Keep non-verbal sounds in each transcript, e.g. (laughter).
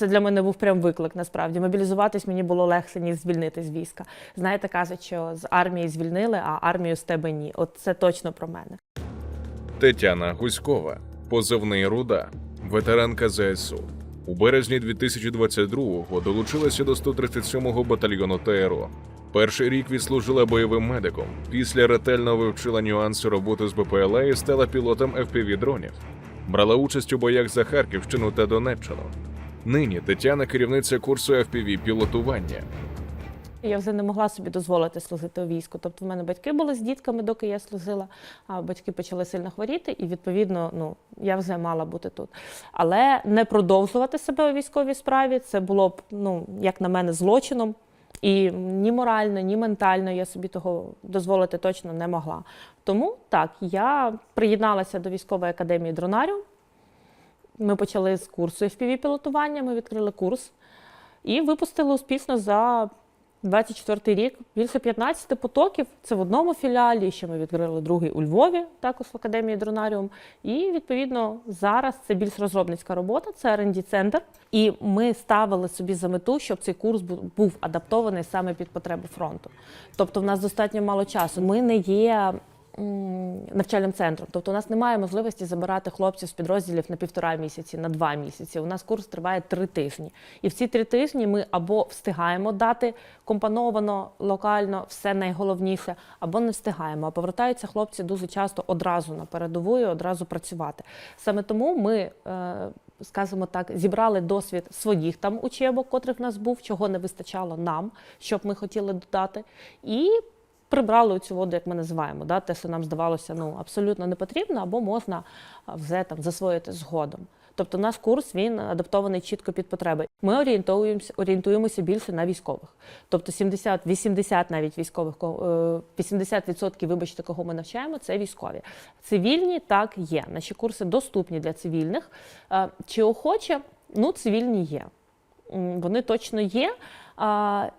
Це для мене був прям виклик. Насправді мобілізуватись мені було легше, ніж звільнити з війська. Знаєте, кажуть, що з армії звільнили, а армію з тебе ні. От це точно про мене. Тетяна Гуськова, позивний Руда, ветеранка ЗСУ. У березні 2022-го долучилася до 137-го батальйону ТРО. Перший рік відслужила бойовим медиком. Після ретельно вивчила нюанси роботи з БПЛА і стала пілотом fpv дронів. Брала участь у боях за Харківщину та Донеччину. Нині Тетяна керівниця курсу fpv пілотування. Я вже не могла собі дозволити служити у війську. Тобто, в мене батьки були з дітками, доки я служила, а батьки почали сильно хворіти, і відповідно, ну я вже мала бути тут. Але не продовжувати себе у військовій справі це було б, ну як на мене, злочином. І ні морально, ні ментально я собі того дозволити точно не могла. Тому так, я приєдналася до військової академії дронаріум. Ми почали з курсу fpv пілотування ми відкрили курс і випустили успішно за 24 рік більше 15 потоків. Це в одному філіалі. Ще ми відкрили другий у Львові, також в академії Дронаріум. І відповідно зараз це більш розробницька робота, це rd центр. І ми ставили собі за мету, щоб цей курс був адаптований саме під потреби фронту. Тобто, в нас достатньо мало часу. Ми не є. Навчальним центром, тобто у нас немає можливості забирати хлопців з підрозділів на півтора місяці, на два місяці. У нас курс триває три тижні, і в ці три тижні ми або встигаємо дати компоновано локально все найголовніше, або не встигаємо. А повертаються хлопці дуже часто одразу на передову і одразу працювати. Саме тому ми. е, Скажімо так, зібрали досвід своїх там учебок, котрих в нас був, чого не вистачало нам, щоб ми хотіли додати, і прибрали цю воду, як ми називаємо, да, те, що нам здавалося ну, абсолютно не потрібно, або можна вже там засвоїти згодом. Тобто наш курс він адаптований чітко під потреби. Ми орієнтуємося, орієнтуємося більше на військових. Тобто 70, 80 навіть військових, е, 80% вибачте, кого ми навчаємо, це військові. Цивільні так є. Наші курси доступні для цивільних. Е, Чи охоче? Ну, цивільні є. Вони точно є.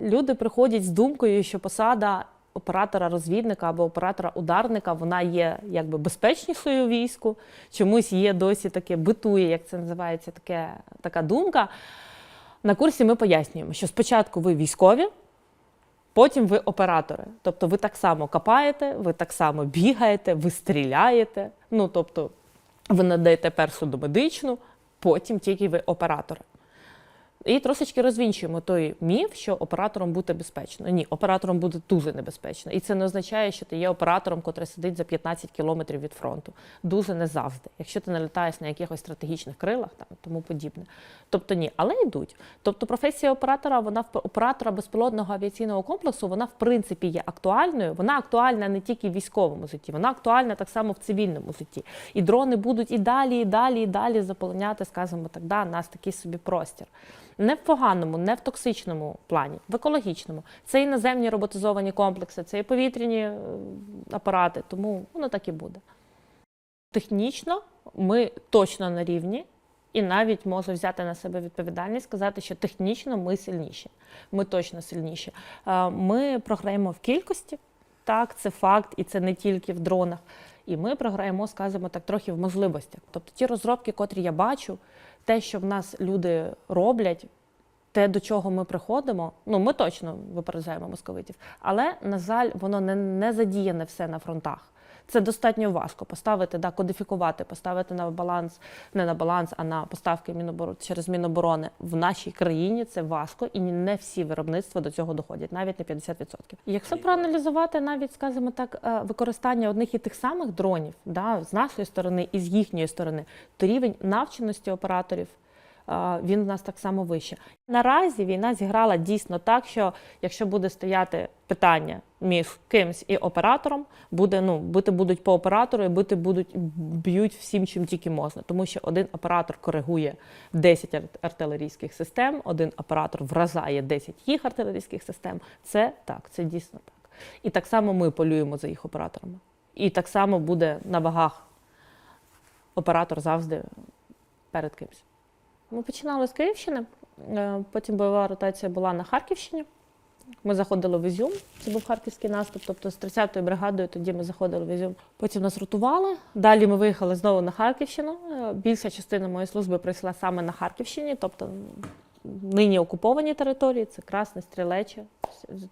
Люди приходять з думкою, що посада оператора-розвідника або оператора-ударника вона є якби безпечнішою війську. Чомусь є досі таке битує, як це називається, таке, така думка. На курсі ми пояснюємо, що спочатку ви військові, потім ви оператори. Тобто ви так само копаєте, ви так само бігаєте, ви стріляєте. Ну, тобто, ви надаєте першу домедичну, потім тільки ви оператори. І трошечки розвінчуємо той міф, що оператором бути безпечно. Ні, оператором буде дуже небезпечно. І це не означає, що ти є оператором, котрий сидить за 15 кілометрів від фронту. Дуже не завжди. Якщо ти не літаєш на якихось стратегічних крилах, там тому подібне. Тобто ні, але йдуть. Тобто професія оператора, вона оператора безпілотного авіаційного комплексу, вона в принципі є актуальною. Вона актуальна не тільки в військовому житті, вона актуальна так само в цивільному житті. І дрони будуть і далі, і далі, і далі заполоняти, скажімо так, да, нас такий собі простір. Не в поганому, не в токсичному плані, в екологічному. Це і наземні роботизовані комплекси, це і повітряні е, апарати, тому воно так і буде. Технічно ми точно на рівні, і навіть можу взяти на себе відповідальність, сказати, що технічно ми сильніші. Ми точно сильніші. Е, Ми програємо в кількості, так, це факт, і це не тільки в дронах. І ми програємо, скажімо так, трохи в можливостях. Тобто ті розробки, котрі я бачу, те, що в нас люди роблять, те, до чого ми приходимо, ну ми точно випереджаємо московитів, але на жаль, воно не, не задіяне все на фронтах. Це достатньо важко поставити, да, кодифікувати, поставити на баланс, не на баланс, а на поставки Міноборо... через Міноборони в нашій країні. Це важко, і не всі виробництва до цього доходять, навіть на 50%. Якщо проаналізувати навіть, скажімо так, е, використання одних і тих самих дронів, да, з нашої сторони і з їхньої сторони, то рівень навченості операторів він в нас так само вище. Наразі війна зіграла дійсно так, що якщо буде стояти питання між кимсь і оператором, буде ну бити будуть по оператору, і бити будуть б'ють всім, чим тільки можна. Тому що один оператор коригує 10 артилерійських систем, один оператор вражає 10 їх артилерійських систем. Це так, це дійсно так. І так само ми полюємо за їх операторами. І так само буде на вагах оператор завжди перед кимсь. Ми починали з Київщини, е, потім бойова ротація була на Харківщині. Ми заходили в Ізюм, це був харківський наступ, тобто з 30-ю бригадою тоді ми заходили в Ізюм. Потім нас ротували. Далі ми виїхали знову на Харківщину. Е, Більша частина моєї служби прийшла саме на Харківщині, тобто нині окуповані території, це Красне Стрілече.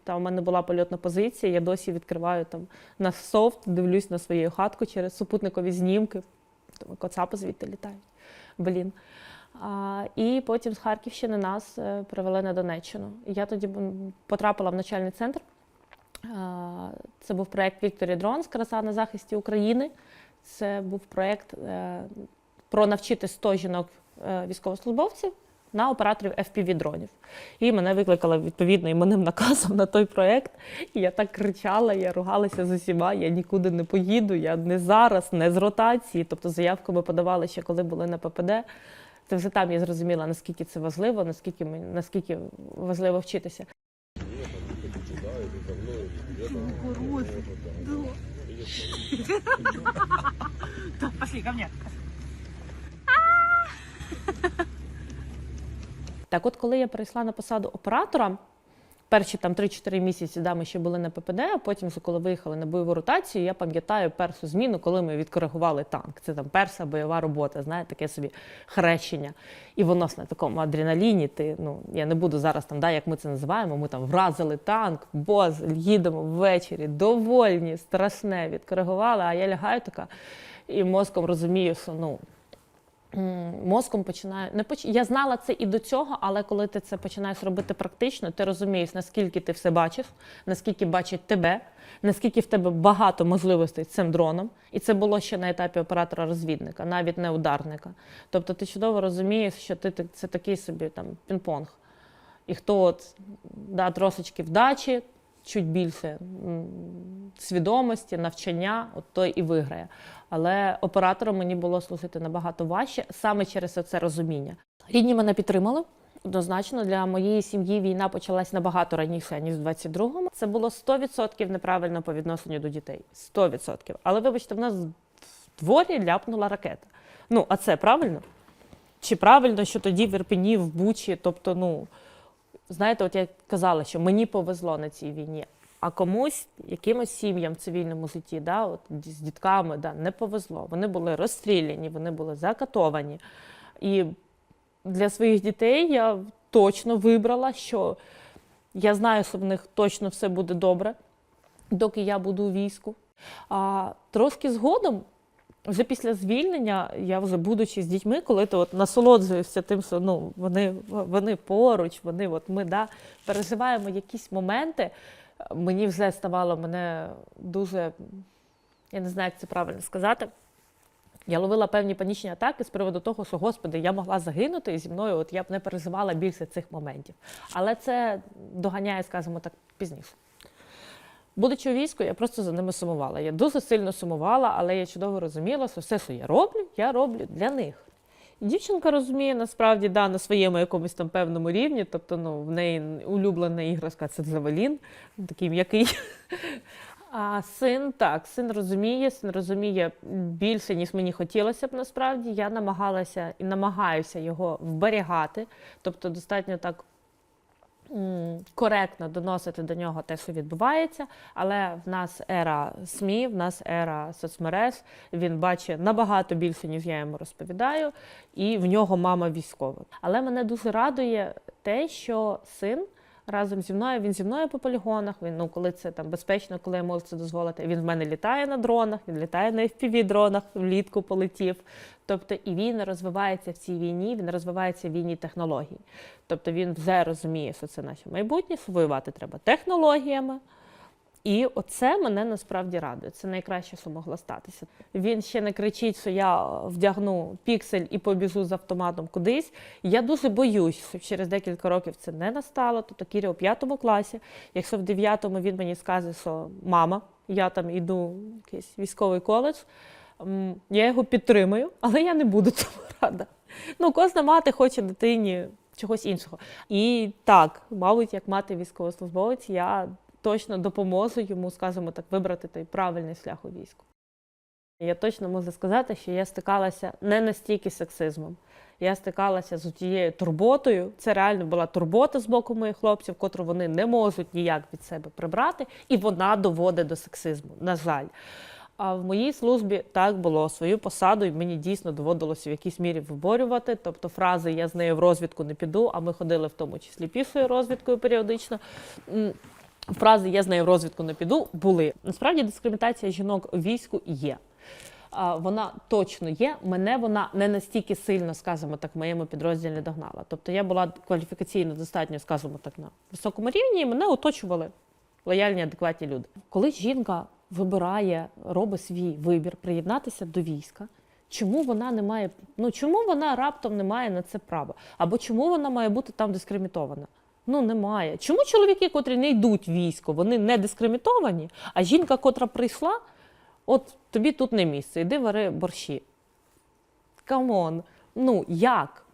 Там у мене була польотна позиція. Я досі відкриваю там на софт, дивлюсь на свою хатку через супутникові знімки. Тому коцапи звідти літають. Блін. І потім з Харківщини нас е, привели на Донеччину. Я тоді потрапила в навчальний центр. Це був проєкт Victory Drones Краса на захисті України. Це був проєкт е, про навчити 100 жінок е, військовослужбовців на операторів FPV-дронів. І мене викликали відповідно іменним наказом на той проєкт. Я так кричала, я ругалася з усіма, я нікуди не поїду, я не зараз, не з ротації. Тобто заявку ми подавали ще коли були на ППД. Це вже там я зрозуміла, наскільки це важливо, наскільки, ми- наскільки важливо вчитися. Пошли. Так от, коли я перейшла на посаду оператора, перші там 3-4 місяці да, ми ще були на ППД, а потім, коли виїхали на бойову ротацію, я пам'ятаю першу зміну, коли ми відкоригували танк. Це там перша бойова робота, знаєте, таке собі хрещення. І воно на такому адреналіні. Ти, ну, я не буду зараз там, да, як ми це називаємо, ми там вразили танк, боз, їдемо ввечері, довольні, страшне, відкоригували, а я лягаю така і мозком розумію, що ну. Мозком починає не поч... Я знала це і до цього, але коли ти це починаєш робити практично, ти розумієш, наскільки ти все бачиш, наскільки бачить тебе, наскільки в тебе багато можливостей цим дроном. І це було ще на етапі оператора-розвідника, навіть не ударника. Тобто ти чудово розумієш, що ти- це такий собі там пінг-понг. І хто от, да, трошечки вдачі, чуть більше свідомості, навчання, от той і виграє. Але оператором мені було служити набагато важче саме через це розуміння. Рідні мене підтримали. Однозначно, для моєї сім'ї війна почалась набагато раніше, ніж в 22-му. Це було 100% неправильно по відношенню до дітей. 100%. Але вибачте, в нас в дворі ляпнула ракета. Ну, а це правильно? Чи правильно, що тоді в Ірпені, в Бучі, тобто, ну, знаєте, от я казала, що мені повезло на цій війні, а комусь, якимось сім'ям в цивільному житті, да, от з дітками, да, не повезло. Вони були розстріляні, вони були закатовані. І для своїх дітей я точно вибрала, що я знаю, що в них точно все буде добре, доки я буду у війську. А трошки згодом вже після звільнення, я вже будучи з дітьми, коли ти от насолоджуєшся тим, що ну, вони, вони поруч, вони от ми да, переживаємо якісь моменти, мені вже ставало мене дуже, я не знаю, як це правильно сказати. Я ловила певні панічні атаки з приводу того, що Господи, я могла загинути, і зі мною от я б не переживала більше цих моментів. Але це доганяє, скажімо так, пізніше. Будучи у війську, я просто за ними сумувала. Я дуже сильно сумувала, але я чудово розуміла, що все, що я роблю, я роблю для них. І дівчинка розуміє насправді да, на своєму якомусь там певному рівні. Тобто, ну, в неї улюблена іграшка це Джавелін, такий м'який. (laughs) А син так, син розуміє, син розуміє більше, ніж мені хотілося б насправді. Я намагалася і намагаюся його вберігати, тобто достатньо так коректно доносити до нього те, що відбувається. Але в нас ера СМІ, в нас ера соцмереж. Він бачить набагато більше, ніж я йому розповідаю, і в нього мама військова. Але мене дуже радує те, що син. Разом зі мною він зі мною по полігонах. Він ну коли це там безпечно, коли я можу це дозволити. Він в мене літає на дронах, він літає на fpv дронах, влітку полетів. Тобто і він розвивається в цій війні, він розвивається в війні технологій. Тобто він вже розуміє, що це наше майбутнє, воювати треба технологіями. І оце мене насправді радує. Це найкраще, що могло статися. Він ще не кричить, що я вдягну піксель і побіжу з автоматом кудись. Я дуже боюсь, що через декілька років це не настало. Тобто Кіря у п'ятому класі. Якщо в дев'ятому він мені скаже, що мама, я там йду в якийсь військовий коледж, я його підтримую, але я не буду цьому рада. Ну, кожна мати хоче дитині чогось іншого. І так, мабуть, як мати військовослужбовець, я точно допоможу йому, скажімо так, вибрати той правильний шлях у війську. Я точно можу сказати, що я стикалася не настільки з сексизмом. Я стикалася з тією турботою. Це реально була турбота з боку моїх хлопців, котру вони не можуть ніяк від себе прибрати, і вона доводить до сексизму, на жаль. А в моїй службі так було свою посаду, і мені дійсно доводилося в якійсь мірі виборювати. Тобто фрази я з нею в розвідку не піду, а ми ходили в тому числі пішою розвідкою періодично. Фрази я з нею в розвідку не піду були. Насправді дискримінація жінок у війську є. Вона точно є. Мене вона не настільки сильно, скажімо так, в моєму підрозділі догнала. Тобто я була кваліфікаційно достатньо, скажімо так, на високому рівні, і мене оточували лояльні, адекватні люди. Коли жінка вибирає, робить свій вибір приєднатися до війська, чому вона не має, ну чому вона раптом не має на це права? Або чому вона має бути там дискримінована? Ну немає. Чому чоловіки, котрі не йдуть в військо, вони не дискриміновані, а жінка, котра прийшла, от тобі тут не місце, іди вари борщі. Камон. Ну як?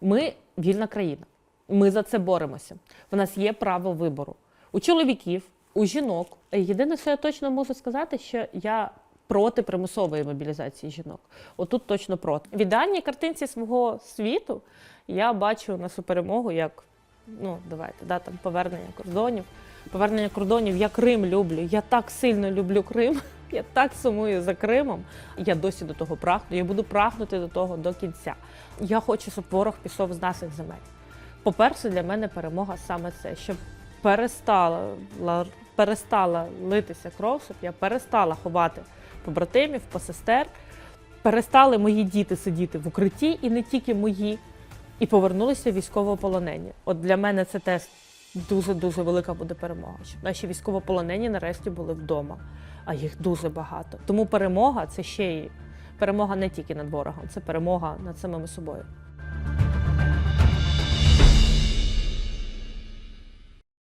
Ми вільна країна. Ми за це боремося. В нас є право вибору. У чоловіків, у жінок. Єдине, що я точно можу сказати, що я проти примусової мобілізації жінок. Отут точно проти. В ідеальній картинці свого світу я бачу нашу перемогу як ну, давайте, да, там повернення кордонів. Повернення кордонів, я Крим люблю. Я так сильно люблю Крим. (laughs) Я так сумую за Кримом. Я досі до того прагну. Я буду прагнути до того до кінця. Я хочу, щоб ворог пішов з наших земель. По-перше, для мене перемога саме це, щоб перестала, перестала литися кров, щоб я перестала ховати побратимів, посестер, перестали мої діти сидіти в укритті, і не тільки мої, і повернулися військовополонені. От для мене це теж дуже дуже велика буде перемога. Щоб наші військовополонені нарешті були вдома, а їх дуже багато. Тому перемога це ще й перемога не тільки над ворогом, це перемога над самими собою.